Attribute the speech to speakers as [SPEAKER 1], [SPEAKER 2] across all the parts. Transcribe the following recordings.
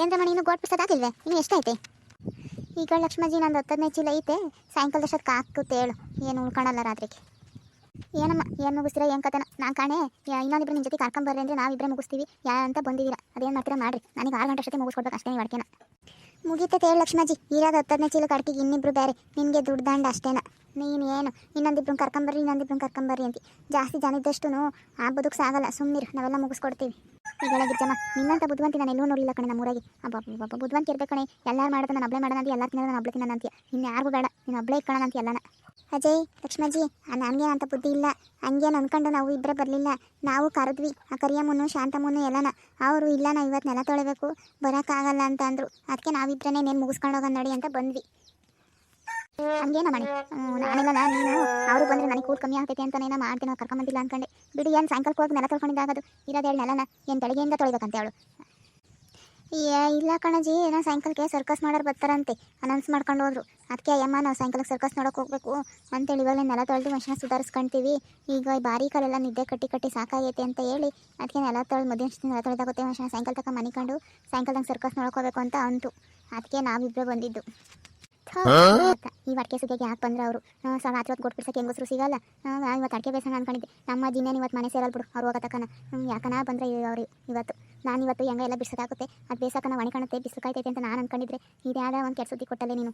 [SPEAKER 1] ಏನ್ರಮ್ಮ ನೀನು ಗೋಟ್ ಬಿಡ್ಸೋದಾಗಿಲ್ವೇ ಇನ್ನು ಎಷ್ಟೈತೆ ಈಗ ಲಕ್ಷ್ಮಜ್ಜಿ ನಂದು ಹತ್ತದನೇ ಚೀಲ ಐತೆ. ಸಾಯಂಕಾಲದಷ್ಟೊತ್ತು ಹಾಕುತ್ತೆ ಹೇಳು ಏನು ಉಳ್ಕೊಳಲ್ಲ ರಾತ್ರಿಗೆ. ಏನಮ್ಮ, ಏನು ಮುಗಿಸ್ತೀರಾ, ಏನು ಕತೆನ ನಾನು ಕಾಣೆ ಇನ್ನೊಂದಿಬ್ರು ನಿಮ್ಮ ಜೊತೆ ಕರ್ಕೊಂಬರ್ರಿ ಅಂದರೆ ನಾವಿಬ್ಬರೇ ಮುಗಿಸ್ತೀವಿ. ಯಾ ಅಂತ ಬಂದಿದ್ದೀರಾ. ಅದೇನು ಮಾಡ್ತೀರಾ, ಮಾಡ್ರಿ. ನನಗೆ ಆರು ಗಂಟೆ ಅಷ್ಟೇ ಮುಗಿಸ್ಕೊಡ್ಬೇಕು ಅಷ್ಟೇ ನೀವು ಅಡ್ಕೆನ. ಮುಗೀತೈತೆ ಹೇಳು ಲಕ್ಷ್ಮಜ್ಜಿ ಇರೋದು ಹತ್ತದನೇ ಚೀಲ ಕಡ್ಕಿಗೆ ಇನ್ನಿಬ್ರು ಬೇರೆ ನಿನಗೆ ದುಡ್ಡು ದಂಡ ಅಷ್ಟೇನ. ನೀನು ಏನು? ಇನ್ನೊಂದಿಬ್ರು ಕರ್ಕೊಂಬರ್ರಿ ಇನ್ನೊಂದಿಬ್ರು ಕರ್ಕೊಂಬರ್ರಿ ಅಂತ. ಜಾಸ್ತಿ ಜನ ಇದ್ದಷ್ಟು ಆ ಬದುಕು ಸಾಗಲ್ಲ. ಸುಮ್ಮನಿರು ನಾವೆಲ್ಲ ಮುಗಿಸ್ಕೊಡ್ತೀವಿ. ಈಗ ನಿನ್ನಂತ ಬುದ್ಧಿವಂತಿ ನಾನು ಎಲ್ಲೂ ನೋಡಿಲ್ಲ ಕಣೆ ನಮ್ಮೂರಾಗಿ. ಅಪ್ಪ ಅಬ್ಬ ಬುದ್ಧಿವಂತಿ ಇರ್ಬೇಕು ಕಣೆ. ಎಲ್ಲರೂ ಮಾಡೋದು ನಾನು ಅಬ್ಳೆ ಮಾಡೋಣ ಅಂತ ಎಲ್ಲ ತಿನ್ನೋದು ನಾನು ಅಬ್ಳೆ ತಿನ್ನೋಣ ಇನ್ನು ಯಾರಿಗೂ ಬೇಡ, ನೀನು ಅಬ್ಳೆ ಇಕ್ಕೋಣ ಅಂತ ಎಲ್ಲನ. ಅಜಯ್ ಲಕ್ಷ್ಮಜ್ಜಿ ಅಂತ ಬುದ್ಧಿ ಇಲ್ಲ. ಹಂಗೇನು ಅಂದ್ಕೊಂಡು ನಾವು ಇಬ್ಬರೇ ಬರಲಿಲ್ಲ. ನಾವು ಕರೆದ್ವಿ. ಆ ಕರಿಯಮ್ಮನು, ಶಾಂತಮ್ಮನು, ಎಲ್ಲನ. ಅವರು ಇಲ್ಲ ನಾವು ಇವತ್ತು ನೆಲ ತೊಳಿಬೇಕು. ಬರೋಕ್ಕಾಗಲ್ಲ ಅಂತ ಅಂದರು. ಅದಕ್ಕೆ ನಾವಿಬ್ಬರೇ ನೇನು ಮುಗಿಸ್ಕೊಂಡು ಹೋಗೋಣ ನಡಿ ಅಂತ ಬಂದ್ವಿ. ಹಂಗೇನ ಮಾಡಿ ನಾನೆಲ್ಲ, ನೀನು ಅವರು ಬಂದ್ರೆ ನನಗೆ ಕೂಡ್ ಕಮ್ಮಿ ಆಗ್ತೈತೆ ಅಂತ ಏನೋ ಮಾಡ್ತೀನೋ ಕರ್ಕೊಂಬಂದಿಲ್ಲ ಅನ್ಕೊಂಡೆ. ಬಿಡಿ, ಏನು ಸಾಯಂಕಾಲಕ್ಕೆ ಹೋಗಿ ನೆಲ ತೊಳ್ಕೊಂಡಿದ್ದಾಗದು ಇರೋದು ಹೇಳಿ ನೆಲನ. ಏನು ಬೆಳಗ್ಗೆಯಿಂದ ತೊಳಿಬೇಕಂತ ಹೇಳು ಏ, ಇಲ್ಲ ಕಣಜಿ. ಏನೋ ಸಾಯಂಕಾಲಕ್ಕೆ ಸರ್ಕಸ್ ಮಾಡೋರು ಬರ್ತಾರಂತೆ. ಅನೌನ್ಸ್ ಮಾಡ್ಕೊಂಡು ಹೋದ್ರು. ಅದಕ್ಕೆ ಅಯ್ಯಮ್ಮ, ನಾವು ಸಾಯಂಕಾಲಕ್ಕೆ ಸರ್ಕಸ್ ನೋಡೋಕೆ ಹೋಗ್ಬೇಕು. ಅಂತೇಳಿ ಇವಾಗ ನೆಲ ತೊಳೆದು ಮಷಿನ ಸುಧಾರಿಸ್ಕೊಂತೀವಿ. ಈಗ ಬಾರಿ ಕಾಲೆಲ್ಲ ನಿದ್ದೆ ಕಟ್ಟಿ ಕಟ್ಟಿ ಸಾಕಾಗೈತೆ ಅಂತ ಹೇಳಿ ಅದಕ್ಕೆ ನೆಲ ತೊಳೆದು ಮಧ್ಯಾಹ್ನ ನೆಲ ತೊಳೆದಾಗುತ್ತೆ ಮಷಿನ ಸಾಯಂಕಾಲ ತಕ ಮನಿಕೊಂಡು ಸಾಯಂಕಾಲದಾಗ ಸರ್ಕಸ್ ನೋಡ್ಕೋಬೇಕು ಅಂತ ಅಂತು. ಅದಕ್ಕೆ ನಾವಿಬ್ಬರೇ ಬಂದಿದ್ದು. ಈ ಅಡಿಕೆ ಸುಗ್ಗಿಗೆ ಯಾಕೆ ಬಂದ್ರೆ ಅವರು? ಸಹ ರಾತ್ರಿ ಹೊತ್ತು ಬಿಡ್ಸಕ್ಕೆ ಹೆಂಗಸರು ಸಿಗಲ್ಲ. ಆ, ಇವತ್ತು ಅಡಿಕೆ ಬೇಸಂಗ ಅನ್ಕೊಂಡಿದ್ದೆ. ನಮ್ಮ ಜಿನೇನ ಇವತ್ತು ಮನೆ ಸೇರಲ್ ಬಿಡು. ಅವ್ರು ಹೋಗತಕ್ಕನ ಯಾಕನ ಬಂದ್ರೆ ಅವ್ರು ಇವತ್ತು? ನಾನು ಇವತ್ತು ಹೆಂಗ ಎಲ್ಲ ಬಿಡ್ಸೋದಾಗುತ್ತೆ. ಅದು ಬೇಸಕನ ಒಣ ಕಾಣುತ್ತೆ ಬಿಸಿಲು ಕಾಯ್ತೈತೆ ಅಂತ ನಾನು ಅನ್ಕೊಂಡಿದ್ರೆ ಇದ್ಯಾವ ಒಂದು ಕೆಟ್ಟ ಸುದ್ದಿ ಕೊಟ್ಟಲೆ ನೀನು.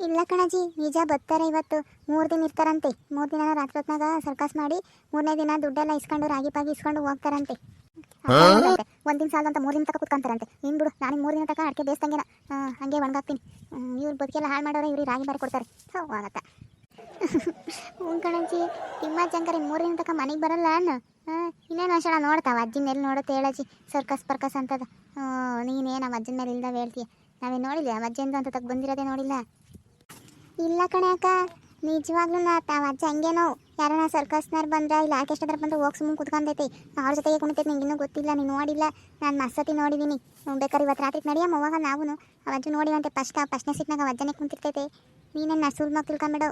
[SPEAKER 1] ಇಲ್ಲ ಕಣಜಿ ನಿಜ ಬರ್ತಾರೆ ಇವತ್ತು. ಮೂರು ದಿನ ಇರ್ತಾರಂತೆ. ಮೂರು ದಿನ ರಾತ್ರಿ ಹೊತ್ನಾಗ ಸರ್ಕಸ್ ಮಾಡಿ ಮೂರನೇ ದಿನ ದುಡ್ಡೆಲ್ಲ ಇಸ್ಕೊಂಡು ರಾಗಿ ಪಾಗಿ ಇಸ್ಕೊಂಡು ಹೋಗ್ತಾರಂತೆ. ಒಂದಿನ ಸಾಲ ಅಂತ ಮೂರು ದಿನ ತಕ ಕುತ್ಕೊಂತಾರಂತೆ. ಇನ್ ಬಿಡು, ನಾನು ಮೂರು ದಿನ ತಕ ಅಡಿಕೆ ಬೇಯಿಸ್ದಂಗೆನ. ಹಂಗೆ ಒಣಗಾಕ್ತೀನಿ. ಇವ್ರು ಬದುಕೆಲ್ಲ ಹಾಳು ಮಾಡೋರೆ ಇವ್ರಿಗೆ ರಾಗಿ ಬಾರಿ ಕೊಡ್ತಾರೆ. ಹೋಗತ್ತ ಹ್ಞೂ ಕಣಜ್ಜಿ, ತಿಮ್ಮ ಜಂಕರಿ ಮೂರು ದಿನ ತಕ ಮನೆಗೆ ಬರಲ್ಲ ಅನ್ನ? ಇನ್ನೇನು ಅಷ್ಟಣ ನೋಡ್ತಾವ? ಅಜ್ಜಿನ ಎಲ್ಲಿ ನೋಡುತ್ತೆ ಹೇಳಜ್ಜಿ? ಸರ್ಕಸ್ ಪರ್ಕಸ್ ಅಂತದ. ನೀನೇ ನಮ್ಮ ಅಜ್ಜನ ಮೇಲೆ ಇಲ್ದ ಹೇಳ್ತೀಯ? ನಾವೇನು ನೋಡಿಲ್ಲ? ನಮ್ಮ ಅಜ್ಜಂದು ಅಂತ ತಗ ಬಂದಿರೋದೇ ನೋಡಿಲ್ಲ? ಇಲ್ಲ ಕಣೆ ಅಕ್ಕ ನಿಜವಾಗ್ಲೂ ನಾ ತಾವ ಅಜ್ಜ ಹಂಗೇನೋ ಯಾರನ್ನ ಸರ್ಕಸ್ನವ್ರು ಬಂದ್ರೆ ಇಲ್ಲ ಆರ್ಕೆಸ್ಟ್ರಾದ್ರ ಬಂದ್ರೆ ಹೋಗಿ ಸುಮ್ಮನೆ ಕುತ್ಕೊಂಡೈತಿ. ಅವ್ರ ಜೊತೆಗೆ ಕುಣಿತೈತೆ, ನಿಂಗೆ ಗೊತ್ತಿಲ್ಲ, ನೀನು ನೋಡಿಲ್ಲ. ನಾನು ಮಸ್ಸತಿ ನೋಡಿದ್ದೀನಿ ಬೇಕಾದ್ರೆ ಇವತ್ತು ರಾತ್ರಿ ನಡಿಯಮ್ಮ ಅವಾಗ ನಾವು ಅವಜ್ಜು ನೋಡಿವಂತೆ ಫಸ್ಟ್ ಆ ಫಸ್ಟ್ನೇ ಸೀಟ್ನಾಗ ಅವ ಅಜ್ಜನೇ ಕುಂತಿರ್ತೈತೆ ನೀನೇನು ನಸುಲ್ ಮಕ್ಳು ತಿಳ್ಕೊಂಬಿಡು.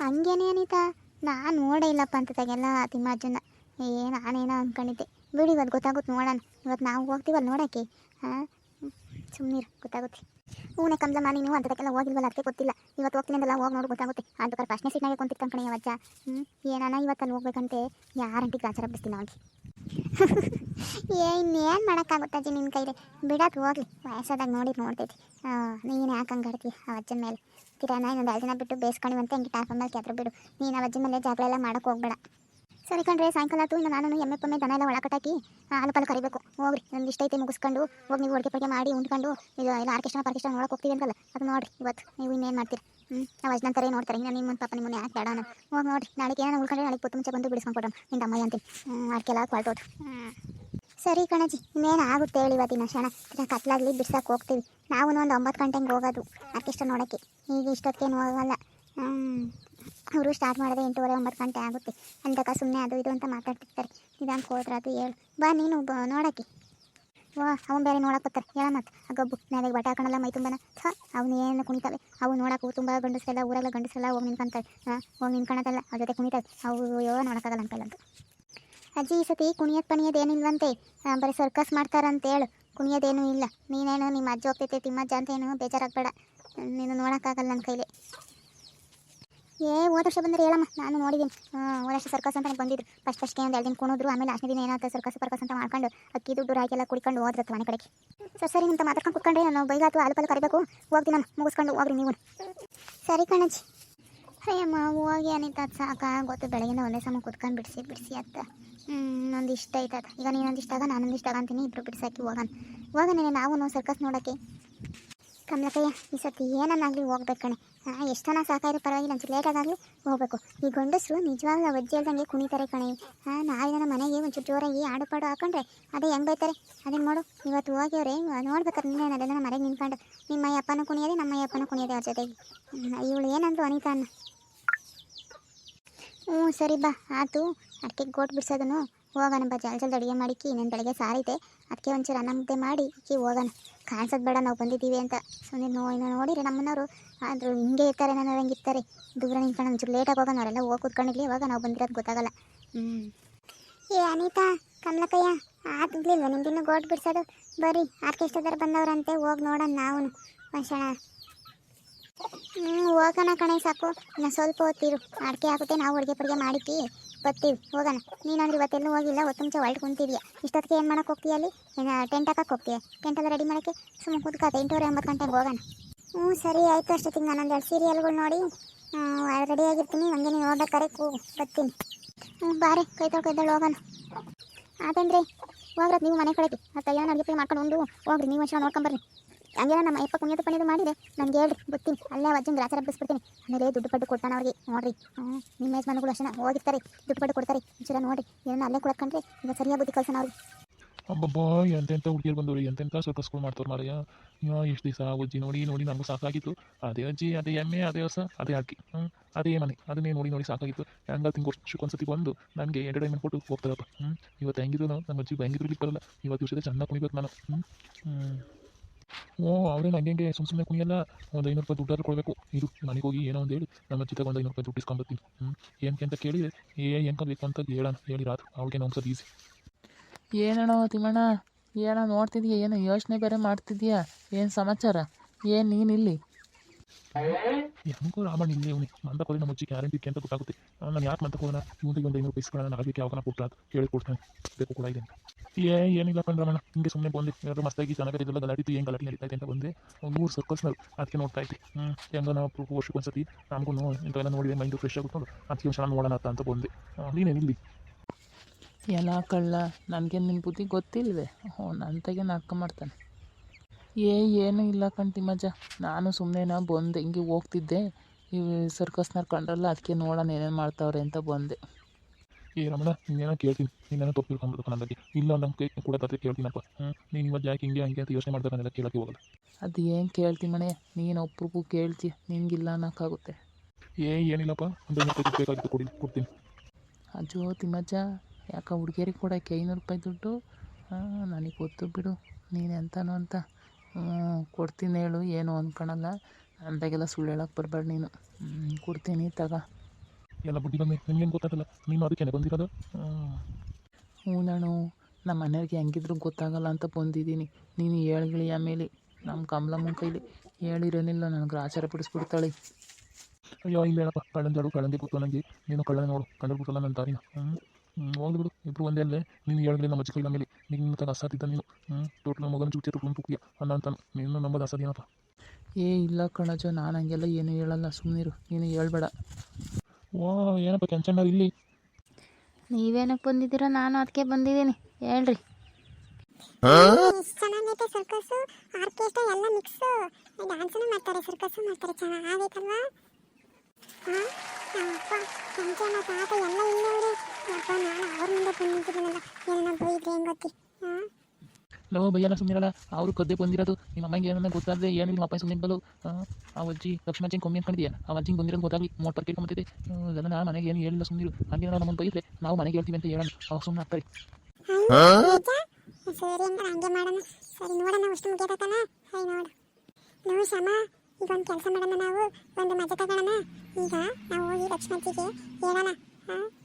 [SPEAKER 1] ಅನಿತಾ? ನಾನು ನೋಡೇ ಇಲ್ಲಪ್ಪ ಅಂತದಾಗೆಲ್ಲ ತಿಮ್ಮ ಅಜ್ಜನ. ಏ, ನಾನೇನೋ ಅಂದ್ಕೊಂಡಿದ್ದೆ ಬಿಡಿ, ಇವತ್ತು ಗೊತ್ತಾಗುತ್ತೆ ನೋಡೋಣ. ಇವತ್ತು ನಾವು ಹೋಗ್ತೀವಲ್ಲ ನೋಡೋಕ್ಕೆ? ಹಾಂ? ಸುಮ್ಮನಿರು ಗೊತ್ತಾಗುತ್ತೆ. ಹೂನೆ ಕಮ್ಲಮ್ಮ ನೀನು? ಅಂತದಕ್ಕೆಲ್ಲ ಹೋಗಿಲ್ವಲ್ಲ, ಅದಕ್ಕೆ ಗೊತ್ತಿಲ್ಲ. ಇವತ್ತು ಹೋಗ್ತೀನಂದಲ್ಲ, ಹೋಗಿ ನೋಡಿ ಗೊತ್ತಾಗುತ್ತೆ. ಅದು ಕರೆ ಫಸ್ಟ್ನೇ ಸೀಟ್ನಾಗೆ ಕುಂತಿರ್ತಾನೆ ಕಣೆ ಅವಜ್ಜ ಹ್ಞೂ ಏನಾನ ಇವತ್ತಲ್ಲಿ ಹೋಗ್ಬೇಕಂತೆ? ಯಾರಂಟಿ ಗಾಚಾರ ಬಿಡ್ತೀನಿ ಅವನಿಗೆ ಏ, ಇನ್ನೇನು ಮಾಡೋಕ್ಕಾಗುತ್ತೆ ಅಜ್ಜಿ ನಿನ್ನ ಕೈಲಿ? ಬಿಡೋದು ಹೋಗ್ಲಿ. ವಯಸ್ಸಾದಾಗ ನೋಡಿ ನೋಡ್ತೈತಿ. ನೀನು ಯಾಕೆ ಆ ಅಜ್ಜನ ಮೇಲೆ? ಕಿರಾನ ಇನ್ನೊಂದು ಎರಡು ದಿನ ಬಿಟ್ಟು ಬೇಯಿಸ್ಕೊಂಡಿವಂತೆ ಹಂಗೆ ಟಾರ್ಪಲ್ ಮೇಲೆ ಕೆದ್ರು ಬಿಡು ನೀನು ಅಜ್ಜನ ಮೇಲೆ ಜಗಳ ಎಲ್ಲ ಮಾಡೋಕ್ಕೆ ಹೋಗ್ಬೇಡ. ಸರಿ ಕಣ್ರೆ ಸಾಯಂಕಾಲ ಆಯ್ತು, ಇನ್ನು ನಾನು ಎಮ್ಮೆ ಪಮ್ಮೆ ದನ ಎಲ್ಲ ಒಳಕಟ್ಟಾಕಿ ಹಾಲು ಪಾಲು ಕರಿಬೇಕು. ಹೋಗ್ರಿ, ನಂದು ಇಷ್ಟ ಐತೆ ಮುಗಿಸ್ಕೊಂಡು. ಹೋಗಿ ನೀವು ಅಡುಗೆ ಪಡಿಗೆ ಮಾಡಿ ಉಂಡ್ಕೊಂಡು ಇದು ಎಲ್ಲ ಆರ್ಕೆಸ್ಟ್ರಾ ಪಾರ್ಕೆಸ್ಟ್ರಾ ನೋಡಕ್ಕೆ ಹೋಗ್ತೀವಿ ಅಂತಲ್ಲ ಅದು ನೋಡ್ರಿ ಇವತ್ತು ನೀವು ಇನ್ನೇನು ಮಾಡ್ತೀರಿ. ಹ್ಞೂ ನಾವು ಏನು ನೋಡ್ತಾರೆ, ಇನ್ನು ನಿಮ್ಮ ಪಾಪ ನಿಮ್ಮನ್ನ ಯಾಕೆ ಬೇಡ ನಾನು ಹೋಗಿ ನೋಡ್ರಿ, ನಾಳೆಗೆ ಏನೋ ಉಳ್ಕೊಂಡ್ರೆ ನಾಳೆ ಪುತ್ತು ಮುಂಚೆ ಬಂದು ಬಿಡಿಸ್ಕೊಂಡು ಕೊಡೋಣ ನಿಮ್ಮ ಅಮ್ಮಯ್ಯ ಅಂತೀನಿ ಅಡ್ಕೆಲ್ಲ ಕೊಳ್ತೋದು ಹ್ಞೂ ಸರಿ ಕಣಜಿ, ಇನ್ನೇನು ಆಗುತ್ತೆ ಹೇಳಿ ಇವತ್ತಿನ ಕ್ಷಣ. ಕತ್ಲಾಗ್ಲಿ ಬಿಡ್ಸಕ್ಕೆ ಹೋಗ್ತೀವಿ. ನಾವು ಒಂದು ಒಂಬತ್ತು ಗಂಟೆಗೆ ಹೋಗೋದು, ಆರ್ಕೆಸ್ಟ್ರಾ ನೋಡೋಕ್ಕೆ. ಈಗ ಇಷ್ಟೊತ್ತೇನು ಹೋಗಲ್ಲ. ಅವರು ಸ್ಟಾರ್ಟ್ ಮಾಡಿದ್ರೆ ಎಂಟೂವರೆ ಒಂಬತ್ತು ಗಂಟೆ ಆಗುತ್ತೆ. ಅಂದಾಗ ಸುಮ್ಮನೆ ಅದು ಇದು ಅಂತ ಮಾತಾಡ್ತಿರ್ತಾರೆ. ನಿಧಾನಕ್ಕೆ ಹೋದ್ರೆ ಅದು ಹೇಳು. ಬಾ ನೀನು ಬ ನೋಡೋಕ್ಕೆ. ವಾ ಅವನು ಬೇರೆ ನೋಡಕ್ಕೆ ಬರ್ತಾರೆ. ಹೇಳ ಮತ್ತೆ ಆ ಗಬ್ಬು ಬಟ ಬಟ್ಟೆ ಹಾಕೊಳಲ್ಲ ಮೈ ತುಂಬನ. ಥ ಅವನು ಏನು ಕುಣಿತಾವೆ. ಅವು ನೋಡಕ್ಕೆ ತುಂಬ ಗಂಡಸರೆಲ್ಲ ಊರೆಲ್ಲ ಗಂಡಸರೆಲ್ಲ ಹೋಗಿ ನಿಂತ್ಕೊಂತಾರೆ. ಹಾಂ ಹೋಗಿ ನಿಂತ್ಕೊಳತ್ತಲ್ಲ ಅವ್ರ ಜೊತೆ ಕುಣಿತಾವೆ. ಅವು ಯೋ ನೋಡೋಕ್ಕಾಗಲ್ಲ ಅನ್ಕಲ್ಲಂತ ಅಜ್ಜಿ ಈ ಸತಿ ಕುಣಿಯೋದು ಆ, ಬರೀ ಸರ್ಕಸ್ ಮಾಡ್ತಾರಂತ ಹೇಳು. ಕುಣಿಯೋದೇನೂ ಇಲ್ಲ. ನೀನೇನು ನಿಮ್ಮ ಅಜ್ಜ ಹೋಗ್ತೈತೆ ತಿಮ್ಮಜ್ಜ ಅಂತ ಏನು ಬೇಜಾರಾಗಬೇಡ. ನೀನು ನೋಡೋಕ್ಕಾಗಲ್ಲ ನನ್ನ ಕೈಲಿ. ಏ, ಹೋದ ವರ್ಷ ಬಂದರೆ ಹೇಳಮ್ಮ, ನಾನು ನೋಡಿದ್ದೀನಿ ಹೋದ ವರ್ಷ ಸರ್ಕಸ್ ಅಂತ ಬಂದಿದ್ರು. ಫಸ್ಟ್ ಫಸ್ಟ್ಗೆ ಒಂದು ಎರಡು ದಿನ ಕುಣಿದ್ರು ಆಮೇಲೆ ಲಾಸ್ಟ್ನೇ ದಿನ ಏನಾಗುತ್ತೆ ಸರ್ಕಸ್ ಸರ್ಕಸ್ ಅಂತ ಮಾಡ್ಕೊಂಡು ಅಕ್ಕಿ ದುಡ್ಡು ರಾಕೆಲ್ಲ ಕುಡ್ಕೊಂಡು ಹೋದ್ರೆ ಮನೆ ಕಡೆಗೆ. ಸರ್, ಸರಿ ಅಂತ ಮಾತಾಡ್ಕೊಂಡು ಕುತ್ಕೊಂಡ್ರೆ ನಾನು ಬೈಗಾತು ಹಾಲು ಪಾಲು ಕರಿಬೇಕು. ಹೋಗ್ತೀನಿ ನಾನು, ಮುಗಿಸ್ಕೊಂಡು ಹೋಗ್ರಿ ನೀವು. ಸರಿ ಕಣಜ್ಜಿ ಅಯ್ಯಮ್ಮ ಹೋಗಿ ಅನಿತ ಸಾಕ ಗೊತ್ತು ಬೆಳಗಿಂದ ಒಂದೇ ಸಮ ಕುತ್ಕೊಂಡು ಬಿಡಿಸಿ ಬಿಡಿಸಿ ಅತ್ತ. ನಂದು ಇಷ್ಟ ಆಯ್ತದ ಈಗ ನೀನೊಂದು ಇಷ್ಟ ಆಗ, ನಾನೊಂದು ಇಷ್ಟ ಆಗ ಅಂತೀನಿ. ಇಬ್ಬರು ಬಿಡ್ಸಾಕಿ ಹೋಗೋಣ. ಹೋಗೋಣ ನಾವು ಸರ್ಕಸ್ ನೋಡೋಕ್ಕೆ. ಕಮಲಕ್ಕಯ್ಯ ಈ ಸತಿ ಏನನ್ನಾಗಲಿ ಹೋಗ್ಬೇಕು ಕಣೆ. ಎಷ್ಟನ ಸಾಕಾದ್ರೂ ಪರವಾಗಿಲ್ಲ, ಒಂಚೂರು ಲೇಟಾಗಾಗಲಿ ಹೋಗ್ಬೇಕು. ಈ ಗಂಡಸರು ನಿಜವಾಗ್ಲೂ ಒಜ್ಜೆ ಹೇಳ್ದಂಗೆ ಕುಣಿತಾರೆ ಕಣೆ. ನಾಳೆ ನನ್ನ ಮನೆಗೆ ಒಂಚೂರು ಜೋರಾಗಿ ಆಡು ಪಾಡು ಹಾಕೊಂಡ್ರೆ ಅದೇ ಹೆಂಗೆ ಬೈತಾರೆ? ಅದೇನು ಮಾಡು ಇವತ್ತು ಹೋಗ್ಯವ್ರೆ ನೋಡ್ಬೇಕಾದ್ರೆ ನೀನು ಅದೆಲ್ಲ ನಮ್ಮ ಮನೆಗೆ ನಿಂತ್ಕೊಂಡು ನಿಮ್ಮ ಅಯಪ್ಪನ ಕುಣಿಯೋದೆ ನಮ್ಮ ಅಯಪ್ಪನ ಕುಣಿಯೋದೆ ಅವ್ರ ಜೊತೆಗೆ. ಇವಳು ಏನಂದ್ರು ಅನಿತಾ ಅನ್ನ ಹ್ಞೂ ಸರಿ ಬಾ, ಆತು. ಅಡಿಕೆ ಗೋಟ್ ಬಿಡ್ಸೋದನ್ನು ಹೋಗೋಣ ಬಾ ಜಲ್ ಜಲ್ದಿ ಅಡುಗೆ ಮಾಡಿಕ್ಕಿ ನಾನು ಬೆಳಗ್ಗೆ ಸಾರೈತೆ ಅದಕ್ಕೆ ಒಂಚೂರು ಅನ್ನ ಮುದ್ದೆ ಮಾಡಿ ಇಕ್ಕಿ ಹೋಗೋಣ. ಕಾಣಿಸೋದು ಬೇಡ, ನಾವು ಬಂದಿದ್ದೀವಿ ಅಂತ. ಸುಮ್ಮನೆ ನೋ, ಇನ್ನು ನೋಡಿರಿ ನಮ್ಮನವರು. ಆದರೂ ಹಿಂಗೆ ಇರ್ತಾರೆ ನಾನು ಹಂಗೆ ಇರ್ತಾರೆ. ದೂರ ನಿಂತ್ಕೊಂಡು ಒಂಚೂರು ಲೇಟಾಗಿ ಹೋಗೋಣ, ಅವರೆಲ್ಲ ಹೋಗಿ ಕೂತ್ಕೊಂಡಿರ್ಲಿ ಇವಾಗ ನಾವು ಬಂದಿರೋದು ಗೊತ್ತಾಗಲ್ಲ. ಹ್ಞೂ ಏ, ಅನಿತಾ, ಕಮಲಕಯ್ಯ ಆಗ್ಲಿಲ್ವ ನಿಮ್ದಿನ್ನೂ ಗೋಟ್ ಬಿಡ್ಸೋದು?
[SPEAKER 2] ಬರ್ರಿ ಆರ್ಕೆಸ್ಟ್ರಾದವ್ರು ಬಂದವ್ರಂತೆ, ಹೋಗಿ ನೋಡೋಣ ನಾವು ಒಂದ್ಸಣ ಹೋಗೋಣ ಕಣೆ ಸಾಕು. ನಾ ಸ್ವಲ್ಪ ಹೊತ್ತಿರು. ಅಡಿಕೆ ಹಾಕುತ್ತೆ ನಾವು ಅಡುಗೆ ಪಡಿಗೆ ಮಾಡಿತಿ ಬರ್ತೀವಿ, ಹೋಗೋಣ. ನೀನಂದ್ರೆ ಇವತ್ತೆಲ್ಲೂ ಹೋಗಿಲ್ಲ, ಹೊತ್ತು ಮುಂಚೆ ಹೊರಟು ಕುಂತಿದ್ಯಾ? ಇಷ್ಟೊತ್ತಿಗೆ ಏನು ಮಾಡೋಕೆ ಹೋಗ್ತೀಯ ಅಲ್ಲಿ? ಟೆಂಟ್ ಹಾಕಕ್ಕೆ ಹೋಗ್ತೀಯ? ಟೆಂಟ್ ಎಲ್ಲ ರೆಡಿ ಮಾಡೋಕ್ಕೆ? ಸುಮ್ಮನೆ ಕೂತ್ಕಾತೆ ಎಂಟೂವರೆ ಒಂಬತ್ತು ಗಂಟೆಗೆ ಹೋಗೋಣ. ಹ್ಞೂ ಸರಿ, ಆಯಿತು ಅಷ್ಟೊತ್ತಿಗೆ ನಾನೊಂದು ಎರಡು ಸೀರಿಯಲ್ಗಳು ನೋಡಿ. ರೆಡಿ ಆಗಿರ್ತೀನಿ, ಹಂಗೆ ನೀನು ಹೋಗ್ಬೇಕಾರೆ ಕೂ, ಬರ್ತೀನಿ. ಹ್ಞೂ ಬಾರಿ, ಕೈ ತೊಳ್ ಕೈದಳು ಹೋಗೋಣ. ಅದೇನ್ರಿ ಹೋಗ್ರತ್, ನೀವು ಮನೆ ಕಡೆಗೆ. ಮತ್ತೆ ಏನೋ ಅಡುಗೆ ಮಾಡ್ಕೊಂಡು ಉಂಡು, ಹೋಗ್ರಿ, ನೀವು ಒಂದ್ಸಲ ನೋಡ್ಕೊಂಬರ್ರಿ ಹಂಗೇನ ನಮ್ಮ ಅಯ್ಯಪ್ಪ ಕುಣಿಯೋದು ಪಣ್ಯದು ಮಾಡಿದೆ. ನನಗೆ ಹೇಳ್ರಿ ಬಿಡ್ತೀನಿ ಅಲ್ಲೇ ಅಜ್ಜಂಗೆ ರಾಚರ ಬಿಡಿಸ್ಬಿಡ್ತೀನಿ ಆಮೇಲೆ ದುಡ್ಡು ಪಡ್ಡು ಕೊಡ್ತಾನೆ ಅವ್ರಿಗೆ. ನೋಡ್ರಿ ನಿಮ್ಮ ಯಜಮಾನಗಳು ಅಷ್ಟೇ ಹೋಗಿರ್ತಾರೆ. ದುಡ್ಡು ಪಡ್ಡು ಕೊಡ್ತಾರೆ. ಒಂಚೂರ ನೋಡಿ ಏನನ್ನ ಅಲ್ಲೇ ಕೊಡ್ಕೊಂಡ್ರೆ ಈಗ ಸರಿಯಾಗಿ ಬುದ್ಧಿ ಕಳ್ಸೋಣ ಅವ್ರಿಗೆ.
[SPEAKER 3] ಅಬ್ಬಬ್ಬಾ ಎಂತೆಂಥ ಹುಡುಗಿಯರು ಬಂದವ್ರಿ ಎಂತೆಂಥ ಸರ್ಕಸ್ಗಳು ಮಾಡ್ತಾರೆ ಮಾರಯ್ಯ ಎಷ್ಟು ದಿವಸ ಅಜ್ಜಿ ನೋಡಿ ನೋಡಿ, ನನಗೂ ಸಾಕಾಗಿತ್ತು. ಅದೇ ಅಜ್ಜಿ, ಅದೇ ಎಮ್ಮೆ, ಅದೇ ಹೊಸ, ಅದೇ ಅಕ್ಕಿ ಅದೇ ಮನೆ. ಅದನ್ನೇ ನೋಡಿ ನೋಡಿ ಸಾಕಾಗಿತ್ತು. ಹೆಂಗ ತಿಂಗ್ ವರ್ಷಕ್ಕೊಂದ್ಸತಿ ಬಂದು ನನಗೆ ಎಂಟರ್ಟೈನ್ಮೆಂಟ್ ಕೊಟ್ಟು ಹೋಗ್ತಾರಪ್ಪ ಹ್ಞೂ ಇವತ್ತು ಹೆಂಗಿದ್ರು ನಮ್ಮ ಅಜ್ಜಿ ಹೆಂಗಿದ್ರು ಬರಲ್ಲ. ಇವತ್ತು ವಿಷಯದ ಚೆನ್ನಾಗಿ ಕುಣಿಬೇಕು ನಾನು ಹ್ಞೂ ಹ್ಞೂ ಓ ಅವ್ರೇನು ಹಂಗೆ ಹಂಗೆ ಸುಮ್ಮ ಸುಮ್ಮನೆ ಕುಣಿಯಲ್ಲ. ಒಂದು ಐನೂರು ರೂಪಾಯಿ ದುಡ್ಡಾದ್ರು ಕೊಡಬೇಕು. ಇದು ಮನೆಗೆ ಹೋಗಿ ಏನೋ ಒಂದು ಹೇಳಿ. ನಮ್ಮ ಅಜ್ಜಿ ಒಂದು ಐನೂರು ರೂಪಾಯಿ ದುಡ್ಡು ಇಸ್ಕೊಂಬರ್ತೀನಿ ಹ್ಞೂ ಏನಕ್ಕೆ ಅಂತ ಕೇಳಿದ್ರೆ ಏ ಏನಕ್ಕೆ ಬೇಕು ಅಂತ ಹೇಳೋಣ. ಹೇಳಿ ರಾತ್ರಿ ಅವ್ಳಿಗೆ ಸರ್ ಈಸಿ.
[SPEAKER 4] ಏನಣ್ಣ ತಿಮ್ಮಣ್ಣ? ಏನೋ ನೋಡ್ತಿದ್ಯಾ? ಏನೋ ಯೋಚನೆ ಬೇರೆ ಮಾಡ್ತಿದ್ಯಾ? ಏನು ಸಮಾಚಾರ? ಏನು ನೀನು ಇಲ್ಲಿ?
[SPEAKER 3] ಹೆಂಗೋ ರಾಮಣ್ಣ ಇಲ್ಲಿ ಇವನಿ ಮಂದಕ್ಕೆ ಹೋದ್ರೆ ನಮ್ಮ ಅಜ್ಜಿ ಗ್ಯಾರಂಟಿ ಅಂತ ಗೊತ್ತಾಗುತ್ತೆ ನಾನು ಯಾಕೆ ಮಂದಕ್ಕೆ ಹೋಗೋಣ ಇವನಿಗೆ ಒಂದು ಐನೂರು ರೂಪಾಯಿ ಇಸ್ಕೊಳ್ಳೋಣ ಆಗಲಿಕ್ಕೆ ಯಾವಾಗ ಕೊಟ್ಟರೆ ಕೇಳಿ ಕೊಡ್ತಾನೆ. ಬೇಕು ಕೂಡ ಇದೆ ಏ ಏನಿಲ್ಲಪ್ಪ ಕಣ್ ರಮಣ ಹಿಂಗೆ ಸುಮ್ಮನೆ ಬಂದೆ. ಯಾರು ಮಸ್ತಾಗಿ ಚೆನ್ನಾಗಿ ಇದೆಲ್ಲ ಗಲಾಟಿತ್ತು ಏನು ಗಲಾಟಿ ನಡೀತಾ ಇದೆ ಅಂತ ಬಂದೆ. ಒಂದು ಮೂರು ಸರ್ಕಲ್ಸ್ನಲ್ಲಿ ಅದಕ್ಕೆ ನೋಡ್ತಾ ಇದ್ದೆ. ಹ್ಞೂ ಹೆಂಗ ನಾವು ವರ್ಷಕ್ಕೆ ಒಂದ್ಸತಿ ನಮಗೂ ಇಂಥವೆಲ್ಲ ನೋಡಿದೆ ಮೈಂಡು ಫ್ರೆಶ್ ಆಗುತ್ತಲ್ಲ ಅದಕ್ಕೆ ಒಂದು ಸಲ ನೋಡೋಣ ಅಂತ ಬಂದೆ. ನೀನೇನು ಇಲ್ಲಿ
[SPEAKER 4] ಎಲ್ಲ? ಕಳ್ಳ ನನಗೆ ನಿನ್ನ ಬುದ್ಧಿ ಗೊತ್ತಿಲ್ವೇ? ಹ್ಞೂ ನನ್ನ ತೆಗೆ ನಾಟಕ ಮಾಡ್ತಾನೆ. ಏ ಏನು ಇಲ್ಲ ಕಣ್ತಿ ಮಜ. ನಾನು ಸುಮ್ಮನೆ ಬಂದೆ. ಹಿಂಗೆ ಹೋಗ್ತಿದ್ದೆ. ಈ ಸರ್ಕಸ್ನಾರು ಕಂಡ್ರಲ್ಲ ಅದಕ್ಕೆ ನೋಡೋಣ ಏನೇನು ಮಾಡ್ತಾವ್ರೆ ಅಂತ ಬಂದೆ.
[SPEAKER 3] ಏ ರಮಣ ನೀನೇನೋ ಕೇಳ್ತೀನಿ. ನೀನೇನೋ ತಪ್ಪು ತಿಳ್ಕೊಂಡ್ಬಿಡ್ತು ನನ್ನ ಬಗ್ಗೆ ಇಲ್ಲ ನಂಗೆ ಕೂಡ ತಪ್ಪು ಕೇಳ್ತೀನಪ್ಪ. ಹ್ಞೂ ನೀನು ಇವತ್ತು ಯಾಕೆ ಹಿಂಗೆ ಹಂಗೆ ಅಂತ ಯೋಚನೆ ಮಾಡ್ತಾರೆ ನಾನೆಲ್ಲ ಕೇಳೋಕ್ಕೆ ಹೋಗಲ್ಲ.
[SPEAKER 4] ಅದು ಏನು ಕೇಳ್ತಿ ಮನೆ ನೀನು ಒಬ್ರಿಗೂ ಕೇಳ್ತೀಯ ನಿನಗಿಲ್ಲ ಅನ್ನೋಕ್ಕಾಗುತ್ತೆ.
[SPEAKER 3] ಏ ಏನಿಲ್ಲಪ್ಪ. ಬೇಕಾಗಿತ್ತು ಕೊಡಿ ಕೊಡ್ತೀನಿ.
[SPEAKER 4] ಅಜ್ಜೋ ತಿಮ್ಮಜ್ಜ ಯಾಕೆ ಹುಡುಗಿಯರಿಗೆ ಕೊಡೋಕ್ಕೆ ಐನೂರು ರೂಪಾಯಿ ದುಡ್ಡು? ನನಗೆ ಗೊತ್ತು ಬಿಡು. ನೀನು ಎಂತನೋ ಅಂತ. ಕೊಡ್ತೀನಿ ಹೇಳು ಏನು ಅಂದ್ಕೊಳಲ್ಲ ಅಂದಾಗೆಲ್ಲ ಸುಳ್ಳು ಹೇಳಕ್ಕೆ ಬರಬೇಡ ನೀನು. ಕೊಡ್ತೀನಿ ತಗ.
[SPEAKER 3] ಎಲ್ಲ ಬುದ್ಧಿ ಬಂದೆ ನಿಮ್ಗೇನು ಗೊತ್ತಾಗಲ್ಲ ನೀನು ಅದಕ್ಕೆ ಬಂದಿರೋದು.
[SPEAKER 4] ಹ್ಞೂ ನಾನು ನಮ್ಮ ಮನೆಯವ್ರಿಗೆ ಹೆಂಗಿದ್ರು ಗೊತ್ತಾಗಲ್ಲ ಅಂತ ಬಂದಿದ್ದೀನಿ. ನೀನು ಹೇಳ್ಗಿಳಿ ಆಮೇಲೆ ನಮ್ಮ ಕಮಲಮ್ಮನ ಕೈಲಿ. ಹೇಳಿರೋನಿಲ್ಲ ನನಗೆ ಆಚಾರ ಪಡಿಸ್ಬಿಡ್ತಾಳೆ.
[SPEAKER 3] ಅಯ್ಯೋ ಇಲ್ಲ ಹೇಳಪ್ಪ. ಕಳ್ಳನ ಕಳ್ಳಂದಿ ನನಗೆ ನೀನು ಕಳ್ಳನ ನೋಡು ಕಂಡು ಬಿಟ್ಟಲ್ಲ ನನ್ನ ದಾರಿನ. ಹ್ಞೂ ಹೋಗ್ಲಿ ಬಿಡು ಇಬ್ರು ಒಂದೇ ಅಲ್ಲೇ. ನೀನು ಹೇಳಿದ್ರೆ ನಮ್ಮ ಚಿಕ್ಕ ಮೇಲೆ. ನೀನು ತನ್ನ ಅಸಾಧ್ಯ ನೀನು. ಹ್ಞೂ ಟೋಟಲ್ ಮಗನ ಚೂಚೆ ತುಳು ತುಕ್ಕಿಯ ಅನ್ನ ಅಂತಾನು. ನೀನು ನಂಬೋದು ಅಸಾದೇನಪ್ಪ
[SPEAKER 4] ಏ ಇಲ್ಲ ಕಣಜ ನಾನು ಹಂಗೆಲ್ಲ ಏನು ಹೇಳಲ್ಲ. ಸುಮ್ಮನಿರು ನೀನು ಹೇಳ್ಬೇಡ.
[SPEAKER 3] ಓ ಏನಪ್ಪ ಕೆಂಚಣ್ಣ ಇಲ್ಲಿ?
[SPEAKER 1] ನೀವೇನಕ್ಕೆ ಬಂದಿದ್ದೀರೋ? ನಾನು ಅದಕ್ಕೆ ಬಂದಿದ್ದೀನಿ. ಹೇಳ್ರಿ.
[SPEAKER 2] ಚೆನ್ನಾಗೈತೆ ಸರ್ಕಸ್ ಆರ್ಕೆಸ್ಟ್ರಾ ಎಲ್ಲ ಮಿಕ್ಸು ಡ್ಯಾನ್ಸನ್ನು ಮಾಡ್ತಾರೆ ಸರ್ಕಸ್ ಮಾಡ್ತಾರೆ. ಚೆನ್ನಾಗೈತಲ್ವಾ? ಹಾಂ? ಅಪ್ಪ ಸಂಜೆ ತಾತ ಎಲ್ಲ ಇಲ್ಲವ್ರೆ. ಅಪ್ಪ ನಾನು ಅವ್ರ ಮುಂದೆ ಬಂದು ನಿಂತಿದ್ದೀನಲ್ಲ ಏನನ್ನ ಬೈದ್ರೆ ಹೆಂಗ್ ಗೊತ್ತಿ ಹಾಂ
[SPEAKER 3] ಲೋ ಸುಮ್ಮನಿರಲ್ಲ ಅವರು ಕದ್ದೆ ಬಂದಿರೋದು. ನಿಮ್ಮ ಅಮ್ಮಂಗೆ ಏನನ್ನ ಗೊತ್ತಾದ್ರೆ ಏನು ನಿಮ್ಮ ಅಪ್ಪ ಸುಮ್ಮನೆ ಬಲು ಆ ಅಜ್ಜಿ ಲಕ್ಷ್ಮಜ್ಜಿಂಗ್ ಕೊಮ್ಮಿ ಅನ್ಕೊಂಡಿದ್ಯಾ ಆ ಅಜ್ಜಿಂಗ್ ಬಂದಿರೋದು ಗೊತ್ತಾಗಲಿ. ಮೋಟ್ ಪರ್ಕೇಟ್ ಬಂದಿದೆ ಅದೆಲ್ಲ ನಾನು ಮನೆಗೆ ಏನು ಹೇಳಿಲ್ಲ ಸುಮ್ಮನಿರು ಹಂಗೆ ನಾವು ನಮ್ಮನ್ನು ನಾವು ಮನೆಗೆ ಹೇಳ್ತೀವಿ ಅಂತ ಹೇಳೋಣ. ಅವ್ರು ಸುಮ್ಮನೆ ಆಗ್ತಾರೆ
[SPEAKER 2] ಸರಿ ಸರಿ ನೋಡು ಈಗ ಒಂದು ಕೆಲಸ ಮಾಡೋಣ ನಾವು ಒಂದು ಮಜಾ ತಗೊಳ್ಳೋಣ ಈಗ ನಾವು ಹೋಗಿ ಲಕ್ಷ್ಮಜ್ಜಿಗೆ ಹೇಳೋಣ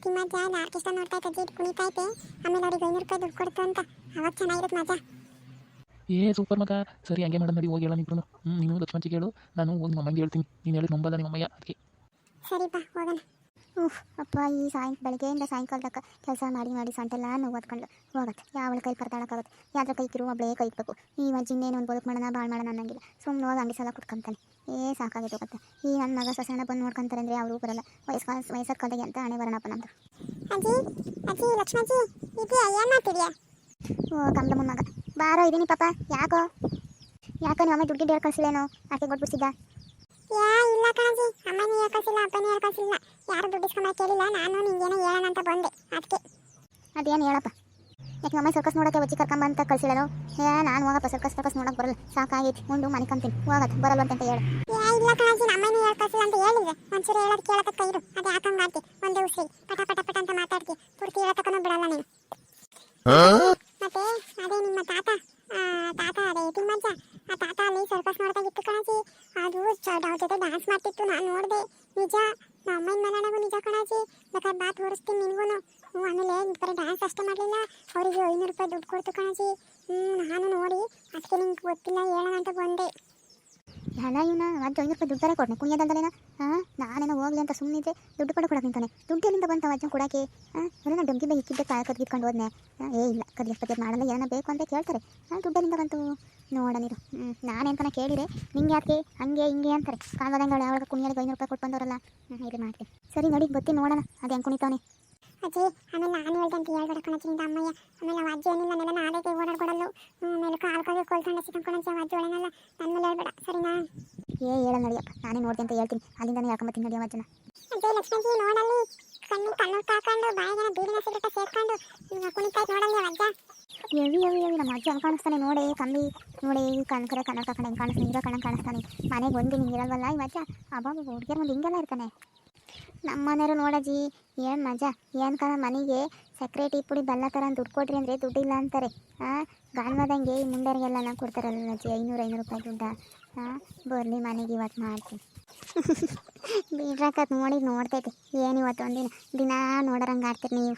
[SPEAKER 2] ತಿಮ್ಮಜ್ಜ ಆರ್ಕೆಸ್ಟ್ರಾ ನೋಡ್ತಾ ಇದ್ದ ಜೀಟ್ ಕುಣಿತಾ ಐತೆ ಆಮೇಲೆ ಅವ್ರಿಗೆ ಐನೂರು ರೂಪಾಯಿ ದುಡ್ಡು ಕೊಡ್ತು ಅಂತ. ಅವಾಗ ಚೆನ್ನಾಗಿರುತ್ತೆ ಮಜಾ.
[SPEAKER 3] ಏ ಸೂಪರ್ ಮಗ. ಸರಿ ಹಂಗೆ ಮಾಡೋಣ ನಡಿ ಹೋಗಿ ಹೇಳೋಣ ಇಬ್ರು ಹ್ಞೂ ನೀನು ಲಕ್ಷ್ಮಣ್ ಕೇಳು ನಾನು ಹೋಗಿ ನಿಮ್ಮ ಹೇಳ್ತೀನಿ. ನೀನು ಹೇಳಿ ನಂಬಲ್ಲ ನಿಮ್ಮಯ್ಯ ಅದಕ್ಕೆ.
[SPEAKER 2] ಸರಿ ಬಾ ಹೋಗೋಣ.
[SPEAKER 1] ಉಫ್ ಅಪ್ಪ ಈ ಸಾಯಂ ಬೆಳಗ್ಗೆಯಿಂದ ಸಾಯಂಕಾಲ ತಕ್ಕ ಕೆಲಸ ಮಾಡಿ ಮಾಡಿ ಸಂತೆಲ್ಲ ನೋವು ಹೊತ್ಕೊಂಡು ಹೋಗುತ್ತೆ. ಯಾವಳ ಕೈ ಪರದಾಡೋಕ್ಕಾಗುತ್ತೆ? ಯಾವ್ದ್ರ ಕೈ ಕಿರು ಒಬ್ಬಳೇ ಕೈ ಇಟ್ಬೇಕು ಈ ಇನ್ನೇನು ಒಂದು ಬದುಕು ಮಾಡೋಣ ಭಾಳ ಮಾಡೋಣ ಅನ್ನಂಗಿಲ್ಲ. ಸುಮ್ಮನೆ ಹೋಗಿ ಅಂಗಡಿ ಸಲ ಕುತ್ಕೊಂತಾನೆ ಏ ಸಾಕಾಗಿದೆ ಹೋಗುತ್ತೆ ಈ ನನ್ನ ಮಗ ಸೊಸೆನ ಬಂದು ನೋಡ್ಕೊಂತಾರೆ ಅಂದರೆ ಅವರು ಬರಲ್ಲ. ವಯಸ್ಕಾಲ ವಯಸ್ಸಾದ ಕಾಲದಾಗೆ ಅಂತ ಹಣೆ ಬರೋಣಪ್ಪ ನಮ್ದು.
[SPEAKER 2] ಅಜ್ಜಿ ಅಜ್ಜಿ ಲಕ್ಷ್ಮಜ್ಜಿ ಇದೆಯಾ ಏನು ಮಾಡ್ತಿದ್ಯಾ?
[SPEAKER 1] ಓ ಕಮ್ಮ ಮಗ. ಬಾರೋ ಇದೀನಿ ಪಾಪ. ಯಾಕೋ? ಯಾಕೋ ನೀವು ಅಮ್ಮ ದುಡ್ಡು ಗಿಡ್ಡು ಕಳಿಸಿಲ್ಲೇನೋ ಆಕೆ ಕೊಟ್ಬಿಡ್ಸಿದ್ದ
[SPEAKER 2] ಯಾ ಇಲ್ಲ ಕಣಜಿ ಅಮ್ಮನೇ ಹೇಳ್ಕೊಸಿಲ್ಲ ಅಪ್ಪನೇ ಹೇಳ್ಕೊಸಿಲ್ಲ ಯಾರು ದುಡ್ಡು ಇಸ್ಕೊಂಬ ಕೇಳಿಲ್ಲ ನಾನು ನಿಂಗೇನೋ ಹೇಳೋಣ ಅಂತ ಬಂದೆ ಅದಕ್ಕೆ
[SPEAKER 1] ಅದೇನು ಹೇಳಪ್ಪ? ಯಾಕೆ ನಮ್ಮ ಸರ್ಕಸ್ ನೋಡೋಕೆ ಒಚ್ಚಿ ಕರ್ಕೊಂಬಂತ ಅಂತ ಕಳ್ಸಿರೋದು ಏ ನಾನು ಹೋಗಪ್ಪ ಸರ್ಕಸ್ ಸರ್ಕಸ್ ನೋಡಕ್ಕೆ ಬರಲ್ಲ. ಸಾಕಾಗೈತಿ ಉಂಡು ಮನೆ ಕಂತೀನಿ. ಹೋಗತ್ತೆ ಬರಲ್ಲ ಅಂತ ಹೇಳು.
[SPEAKER 2] ಯಾ ಇಲ್ಲ ಕಣಜಿ ನಮ್ಮನೆ ಹೇಳ್ಕೊಸಿಲ್ಲ ಅಂತ ಹೇಳಿದ್ರೆ ಒಂಚೂರು ಹೇಳೋದು ಕೇಳತಕ್ಕ ಕೈರು ಅದು ಯಾಕಂಗಾತಿ ಒಂದೇ ಉಸಿರಿ. ಪಟ ಪಟ ಪಟ ಅಂತ ಮಾತಾಡ್ತಿ. ಪೂರ್ತಿ ಹೇಳತಕ್ಕನೂ ಬಿಡಲ್ಲ ನೀನು. ಮತ್ತೆ ಅದೇ ನಿಮ್ಮ ತಾತ. ಆ, ತಾತ ಅದೇ ತಿಮ್ಮಜ್ಜ. ಆ ತಾತ ಅಲ್ಲಿ ಸರ್ಕಸ್ ನೋಡ್ತಾ ಇತ್ತು ಕಣಜಿ ಅದು ಅವ್ರ ಜೊತೆ ಡ್ಯಾನ್ಸ್ ಮಾಡ್ತಿತ್ತು ನಾನು ನೋಡಿದೆ. ನಿಜ. ನಮ್ಮ ಅಮ್ಮನ ಮನೆಯಾಗೂ ನಿಜ ಕಣಾಜಿ. ಬೇಕಾದ್ರೆ ಬಾ ತೋರಿಸ್ತೀನಿ ನಿನ್ಗೂನು. ಹ್ಞೂ, ಆಮೇಲೆ ಬರೀ ಡ್ಯಾನ್ಸ್ ಅಷ್ಟೇ ಮಾಡಲಿಲ್ಲ. ಅವರಿಗೆ ಐನೂರು ರೂಪಾಯಿ ದುಡ್ಡು ಕೊಡ್ತು ಕಣಾಜಿ. ಹ್ಞೂ, ನಾನು ನೋಡಿ. ಅದಕ್ಕೆ ನಿಂಗೆ ಗೊತ್ತಿಲ್ಲ, ಹೇಳೋಣ ಅಂತ ಬಂದೆ.
[SPEAKER 1] ಎಲ್ಲ ಇವನ? ಅದು ಐನೂರು ರೂಪಾಯಿ ದುಡ್ಡು ಬೇರೆ ಕೊಡ್ನೆ. ಕುಣಿಯೋದಲ್ದಲೇನ ಹಾಂ ನಾನೇನೋ ಹೋಗ್ಲಿ ಅಂತ ಸುಮ್ಮನಿದ್ರೆ ದುಡ್ಡು ಕೂಡ ಕೊಡಕ್ಕೆ ನಿಂತಾನೆ ದುಡ್ಡು ಎಲ್ಲಿಂದ ಬಂತ ಅಜ್ಜ ಕೊಡಕ್ಕೆ? ಹಾಂ ನಾನು ಡೊಂಕಿ ಬಗ್ಗೆ ಇಕ್ಕಿದ್ದೆ ಕಾಳು ಕದ್ಗಿಟ್ಕೊಂಡು ಹೋದ್ನೆ. ಏ, ಇಲ್ಲ ಪದ್ಯ ಮಾಡಲ್ಲ ಏನೋ ಬೇಕು ಅಂತ ಕೇಳ್ತಾರೆ. ಹಾಂ ದುಡ್ಡು ಎಲ್ಲಿಂದ ಬಂತು? ನೋಡ ನೀರು ನಾನೇಂತನ ಕೇಳಿದೆ. ನಿಂಗೆ ಯಾಕೆ? ಹಂಗೆ, ಹಿಂಗೆ ಅಂತಾರೆ. ಕಾಲ್ವಾದಂಗೆ ಯಾವಾಗ ಕುಣಿಯಲ್ಲಿ ಐನೂರು ರೂಪಾಯಿ ಕೊಟ್ಟು ಬಂದವರಲ್ಲ. ಹ್ಞೂ ಇಲ್ಲಿ ಮಾಡ್ತೀನಿ. ಸರಿ ನೋಡಿ, ಗೊತ್ತಿ ನೋಡೋಣ. ಅದು ಹೆಂಗೆ ಕುಣಿತಾವನೆ
[SPEAKER 2] ಅಜ್ಜಿ ಆಮೇಲೆ ನಾನು ಹೇಳ್ದೆ ಅಂತ ಹೇಳ್ಬೇಡ ಕಣಜ್ಜಿ ನಿಂದ ಅಮ್ಮಯ್ಯ. ಆಮೇಲೆ ಅವ ಅಜ್ಜಿ ಏನಿಲ್ಲ ನೆಲ ನಾಳೆ ಓಡಾಡ್ಕೊಡಲ್ಲು ಆಮೇಲೆ ಕಾಲು ಕಾಲು ಕೊಳ್ಕೊಂಡು ಸಿಕ್ಕಂಕೊಳಜ್ಜಿ ಅಜ್ಜಿ ಒಳನಲ್ಲ. ನನ್ನ ಮೇಲೆ ಹೇಳ್ಬೇಡ ಸರಿನಾ?
[SPEAKER 1] ಏ ಹೇಳ ನಡಿಯಪ್ಪ ನಾನೇ ನೋಡ್ದೆ ಅಂತ ಹೇಳ್ತೀನಿ. ಅಲ್ಲಿಂದನೇ ಯಾಕೊಂಬತ್ತೀನಿ ನಡಿಯೋ ಅಜ್ಜನ?
[SPEAKER 2] ಅಜ್ಜಿ ಲಕ್ಷ್ಮೀಜಿ ನೋಡಲ್ಲಿ. ಕಣ್ಣು ಕಣ್ಣು ಕಾಕೊಂಡು ಬಾಯಿಗೆ ಬೀಡಿನ ಸಿಗರೇಟ ಸೇರ್ಕೊಂಡು. ಕುಣಿತಾಯ್ತು ನೋಡಲ್ಲಿ ಅಜ್ಜ?
[SPEAKER 1] ಎವಿ ಎವಿ ಎವಿ ನಮ್ಮ ಅಜ್ಜ ಹೆಂಗೆ ಕಾಣಿಸ್ತಾನೆ ನೋಡೆ ಕಂಬಿ ನೋಡಿ ಕಣ್ಕರೆ ಕಣ್ಣು ಕಾಕೊಂಡು ಹೆಂಗೆ ಕಾಣಿಸ್ತಾನೆ ಇರೋ ಕಣ್ಣ ಕಾಣಿಸ್ತಾನೆ. ಮನೆಗೆ ಒಂದು ನಿಂಗೆ ಇರಲ್ವಲ್ಲ ಈ ಅಜ್ಜ? ಅಬ್ಬಾ ಹುಡುಗಿಯರ್ ಒಂದು ಹಿಂಗೆಲ್ಲ ಇರ್ತಾನೆ. ನಮ್ಮ ಮನೆಯವರು ನೋಡಜ್ಜಿ, ಏನು ಮಜಾ? ಏನು ಕಾಲ ಮನೆಗೆ? ಸಕ್ಕರೆ ಟೀ ಪುಡಿ ಬೆಲ್ಲ ಥರ ದುಡ್ಡು ಕೊಡ್ರಿ ಅಂದರೆ ದುಡ್ಡಿಲ್ಲ ಅಂತಾರೆ. ಹಾಂ ಗಾಣವಾದಂಗೆ ಈ ಮುಂಡರಿಗೆಲ್ಲ ಕೊಡ್ತಾರಲ್ಲ ಅಜ್ಜಿ, ಐನೂರು ಐನೂರು ರೂಪಾಯಿ ದುಡ್ಡ? ಹಾಂ ಬರಲಿ ಮನೆಗೆ ಇವತ್ತು ಮಾಡ್ತೀನಿ. ಬೀಡ್ರಾಕತ್ ನೋಡಿ ನೋಡ್ತೈತಿ. ಏನು ಇವತ್ತು ಒಂದಿನ? ದಿನ ನೋಡೋರಂಗೆ ಆಡ್ತೀರಿ ನೀವು.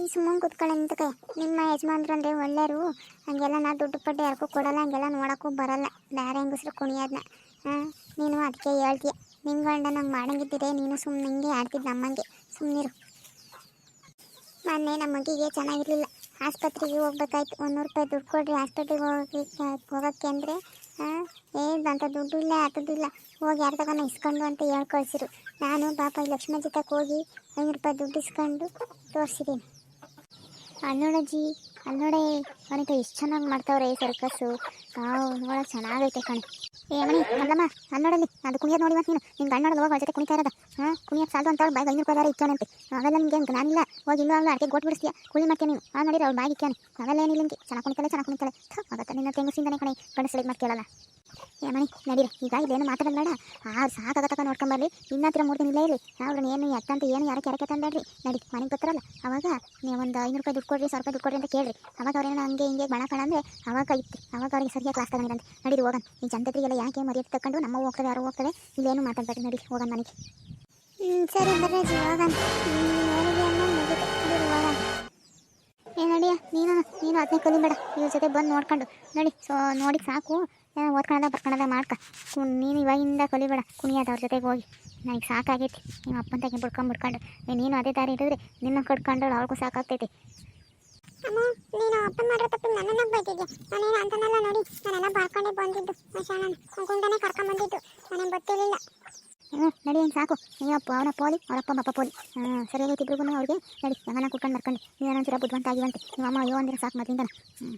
[SPEAKER 1] ಈ ಸುಮ್ಮನೆ ಕುತ್ಕೊಳ್ಳಿ ನಿಂತಕ್ಕೆ ನಿಮ್ಮ ಯಜಮಾನ್ರು ಅಂದರೆ ಒಳ್ಳೆಯರು ಹಂಗೆಲ್ಲ ನಾ ದುಡ್ಡು ಪಡ್ಡು ಯಾರಿಗೂ ಕೊಡಲ್ಲ, ಹಂಗೆಲ್ಲ ನೋಡೋಕ್ಕೂ ಬರಲ್ಲ. ಬೇರೆ ಹೆಂಗಸ್ರು ಕುಣಿಯೋದನ್ನ ಹಾಂ ನೀನು ಅದಕ್ಕೆ ಹೇಳ್ತೀಯ. ನಿನ್ನ ಗಂಡ ನಂಗೆ ಮಾಡಂಗಿದ್ದಿರೆ ನೀನು ಸುಮ್ಮನೆ ಹಿಂಗೆ ಆಡ್ತಿದ್ದ ನಮ್ಮಂಗೆ. ಸುಮ್ಮನಿರು ಮೊನ್ನೆ ನಮ್ಮ ಮಗಿಗೆ ಚೆನ್ನಾಗಿರ್ಲಿಲ್ಲ. ಆಸ್ಪತ್ರೆಗೆ ಹೋಗ್ಬೇಕಾಯ್ತು. ಒಂದೂರು ರೂಪಾಯಿ ದುಡ್ಡು ಕೊಡ್ರಿ, ಆಸ್ಪತ್ರೆಗೆ ಹೋಗಿ ಹೋಗೋಕ್ಕೆ ಅಂದರೆ ಹಾಂ ಅಂತ ದುಡ್ಡು ಇಲ್ಲ ಇಲ್ಲ ಹೋಗಿ ಯಾರ ತಗೊಂಡು ಇಸ್ಕೊಂಡು ಅಂತ ಹೇಳಿ ನಾನು ಪಾಪ ಲಕ್ಷ್ಮಣ ಜೊತೆಗೆ ಹೋಗಿ ಐನೂರು ರೂಪಾಯಿ ದುಡ್ಡು ಇಸ್ಕೊಂಡು ತೋರಿಸಿದ್ದೀನಿ ಅಲ್ಲೋಡಜ್ಜಿ ಅಲ್ಲೋಡೆ ಅವನಿಗೆ ಎಷ್ಟು ಚೆನ್ನಾಗಿ ಮಾಡ್ತಾವ್ರೆ ಸರ್ಕಸ್ಸು ನಾವು ನೋಡೋ, ಚೆನ್ನಾಗೈತೆ ಕಣೆ. ಏ ಮಣಿ ಅಲ್ಲಮ್ಮ ಅಲ್ಲೋಡಲ್ಲಿ ಅದು ಕುಣಿಯೋದು ನೋಡಿ ಮತ್ತೆ ನೀನು. ನಿನ್ನ ಗಂಡ ಹೋಗಿ ಅವ್ರ ಜೊತೆ ಕುಣಿತಾ ಇರೋದ. ಹಾಂ, ಕುಣಿಯೋದು ಸಾಲು ಅಂತ ಬಾಯಿಗೆ ಐನೂರು ರೂಪಾಯಿ ಇಕ್ಕಾನಂತೆ ಅವೆಲ್ಲ ನಿಮಗೆ ಅಂತ ನಾನಿಲ್ಲ ಹೋಗಿ ಇಲ್ಲ ಅಲ್ಲ ಅಡಿಗೆ ಗೋಟ್ ಬಿಡಿಸ್ತೀಯ? ಕುಳಿ ಮಾಡ್ತೀಯ ನೀನು. ಆ ನೋಡಿದ್ರೆ ಅವ್ಳು ಬಾಯಿಗೆ ಇಕ್ಕಾನೆ ಅವೆಲ್ಲ ಏನಿಲ್ಲ ನಿಮಗೆ ಚೆನ್ನಾಗಿ ಕುಣಿತಾಳೆ ಚೆನ್ನಾಗಿ ಕುಣಿತಾಳೆ. ಆಗತ್ತೆ ನಿನ್ನ ತೆಂಗಸಿಂದನೇ ಕಣೆ. ಗಂಡಸರಿಗೆ ಮತ್ತೆ ಕೇಳಲ್ಲ. ಮಣಿ, ನಡೀರಿ. ಈಗ ಇಲ್ಲೇನು ಮಾತಾಡಲ್ಲ ಬೇಡ. ಆ ಸಾಕಾಗತಕ್ಕ ನೋಡ್ಕೊಂಬರ್ಲಿ ಇನ್ನ ಹತ್ರ ಮೂರು ದಿನ ಇಲ್ಲೇ ಇರಿ ಅವ್ರನ್ನ ಏನು ಎತ್ತಂತ ಏನು ಯಾರಕ್ಕೆ ಯಾರಕ್ಕೆ ತಂದಾಡ್ರಿ ನಡಿ, ಮನೆಗೆ ಬರ್ತಾರಲ್ಲ ಅವಾಗ ನೀವು ಒಂದು ಐನೂರು ರೂಪಾಯಿ ದುಡ್ಡು ಕೊಡ್ರಿ, ಸಾವಿರ ರೂಪಾಯಿ ದುಡ್ಡು ಕೊಡ್ರಿ ಅಂತ ಕೇಳ್ರಿ. ಅವಾಗ ಅವ್ರೇನೋ ಹಂಗೆ ಹಿಂಗೆ ಬಣ ಕಣ ಅಂದರೆ ಅವಾಗ ಇತ್ತು. ಅವಾಗ ಅವ್ರಿಗೆ ಸರಿಯಾಗಿ ಕ್ಲಾಸ್ ತಗೊಂಡಿರಂತೆ ನಡೀರಿ ಹೋಗೋಣ ಈ ಜನತೆಗೆಲ್ಲ ಯಾಕೆ ಮರ್ಯಾದೆ ತಗೊಂಡು ನಮ್ಮ ಹೋಗ್ತದೆ ಯಾರು ಹೋಗ್ತದೆ ಇಲ್ಲೇನು ಮಾತಾಡ್ಬೇಡಿ ನಡಿ ಹೋಗನ್ ಮನೆಗೆ.
[SPEAKER 2] ಸರಿ ಬರ್ರಿ ಹೋಗೋಣ
[SPEAKER 1] ಏ ನಡಿಯ, ನೀನು ನೀನು ಅದನ್ನೇ ಕಲಿಬೇಡ ಇವ್ರ ಜೊತೆ ಬಂದು ನೋಡ್ಕೊಂಡು. ನಡಿ, ಸೊ ನೋಡಿ ಸಾಕು. ಏನೋ ಓದ್ಕೊಳದ ಬರ್ಕೊಳದ ಮಾಡ್ಕ. ಕುಣ್ ನೀನು ಇವಾಗಿಂದ ಕಲಿಬೇಡ. ಕುಣಿಯೋದು ಅವ್ರ ಜೊತೆಗೆ ಹೋಗಿ. ನನಗೆ ಸಾಕಾಗೈತಿ. ನಿಮ್ಮ ಅಪ್ಪನ ತಗಿ ಬಿಡ್ಕೊಂಡು ಬಿಡ್ಕೊಂಡು. ನೀನು ಅದೇ ದಾರಿ ಹಿಡಿದ್ರೆ ನಿನ್ನ ಕಡ್ಕೊಂಡು ಅವ್ರಿಗೂ ಸಾಕಾಗ್ತೈತಿ.
[SPEAKER 2] ಅಮ್ಮ ನೀನು ಅಪ್ಪನ ಮಾಡಿರೋ ತಪ್ಪಿಗೆ ನನ್ನನ್ನ ಬೈತಿದ್ದೆ ನಾನೇನು ಅಂತನಲ್ಲ ನೋಡಿ ನಾನೆಲ್ಲ ಬರ್ಕೊಂಡೇ ಬಂದಿದ್ದು. ಮಶಾನ ಗುಂಡನೇ ಕರ್ಕೊಂಡ್ ಬಂದಿದ್ದು. ನನಗೆ ಗೊತ್ತಿರಲಿಲ್ಲ.
[SPEAKER 1] ಹ್ಞೂ ನಡಿ ಏನು ಸಾಕು. ಅಪ್ಪ ಅವನ ಪೋಲಿ ಅವರಪ್ಪ ಮಪ್ಪ ಪೋಲಿ. ಹಾಂ ಸರಿಯಾಗೈತಿ ಇಬ್ರಿಗೂ ಅವ್ರಿಗೆ. ನಡಿ ಹೆಂಗನ ಕುಟ್ಕೊಂಡು ಬರ್ಕೊಂಡು ಒಂಚೂರ ಬುದ್ಧಿವಂತ ಆಗಿವಂತೆ. ನಿಮ್ಮ ಅಮ್ಮ ಅಯ್ಯೋ ಅಂದ್ರೆ ಸಾಕು ಮೊದಲಿಂದನ. ಹ್ಞೂ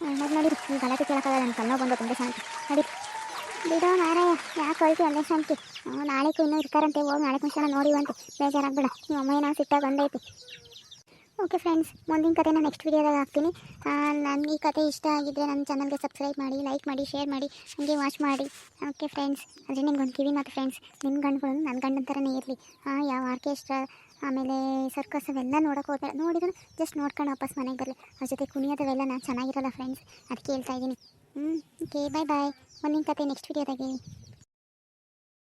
[SPEAKER 1] ನೋಡಿ ನೋಡಿರಿ. ಈ ಗಲಾಟೆ ಕೇಳೋಕ್ಕಾಗಲ್ಲ ನನ್ನ ಕಣ್ಣು ಬಂದು ಒಂದೇ ಶಾಂತಿ. ನೋಡಿರಿ.
[SPEAKER 2] ಬಿಡೋ ಮಾರಾಯ, ಯಾಕೆ ಹೊಳ್ತಿ ಒಂದೇ ಶಾಂತಿ? ಹ್ಞೂ ನಾಳೆಗೂ ಇನ್ನೂ ಇರ್ತಾರಂತೆ, ಹೋಗಿ ನಾಳೆ ಮುಂಚೆ ನೋಡಿವಂತೆ ಬೇಜಾರಾಗ್ಬೇಡ. ನಿಮ್ಮ ಅಮ್ಮ ಏನೋ ಸಿಟ್ಟಾಗ ಬಂದೈತಿ.
[SPEAKER 1] ಓಕೆ ಫ್ರೆಂಡ್ಸ್ ಮುಂದಿನ ಕಥೆನ ನೆಕ್ಸ್ಟ್ ವೀಡಿಯೋದಾಗ ಹಾಕ್ತೀನಿ. ನನ್ನ ಈ ಕತೆ ಇಷ್ಟ ಆಗಿದ್ದರೆ ನನ್ನ ಚಾನಲ್ಗೆ ಸಬ್ಸ್ಕ್ರೈಬ್ ಮಾಡಿ ಲೈಕ್ ಮಾಡಿ ಶೇರ್ ಮಾಡಿ, ಹಾಗೆ ವಾಚ್ ಮಾಡಿ. ಓಕೆ ಫ್ರೆಂಡ್ಸ್ ಆದರೆ ನಿಮ್ಗೊಂದು ಕಿವಿ ಮಾತು ಫ್ರೆಂಡ್ಸ್ ನಿಮ್ಮ ಗಂಡುಗಳು ನನ್ನ ಗಂಡನ ಥರನೇ ಇರಲಿ. ಯಾವ ಆರ್ಕೆಸ್ಟ್ರಾ ಆಮೇಲೆ ಸರ್ಕಸ್ ಅವೆಲ್ಲ ನೋಡೋಕೆ ಹೋಗ್ಬೇಡ. ನೋಡಿದ್ರೆ ಜಸ್ಟ್ ನೋಡ್ಕೊಂಡು ವಾಪಸ್ ಮನೆಗೆ ಬರಲಿ. ಅದ್ರ ಜೊತೆ ಕುಣಿಯೋದವೆಲ್ಲ ನಾನು ಚೆನ್ನಾಗಿರಲ್ಲ ಫ್ರೆಂಡ್ಸ್ ಅದಕ್ಕೆ ಹೇಳ್ತಾ ಇದ್ದೀನಿ ಹ್ಞೂ ಓಕೆ ಬಾಯ್ ಬಾಯ್ ಮುಂದಿನ ಕತೆ ನೆಕ್ಸ್ಟ್ ವೀಡಿಯೋದಾಗೆ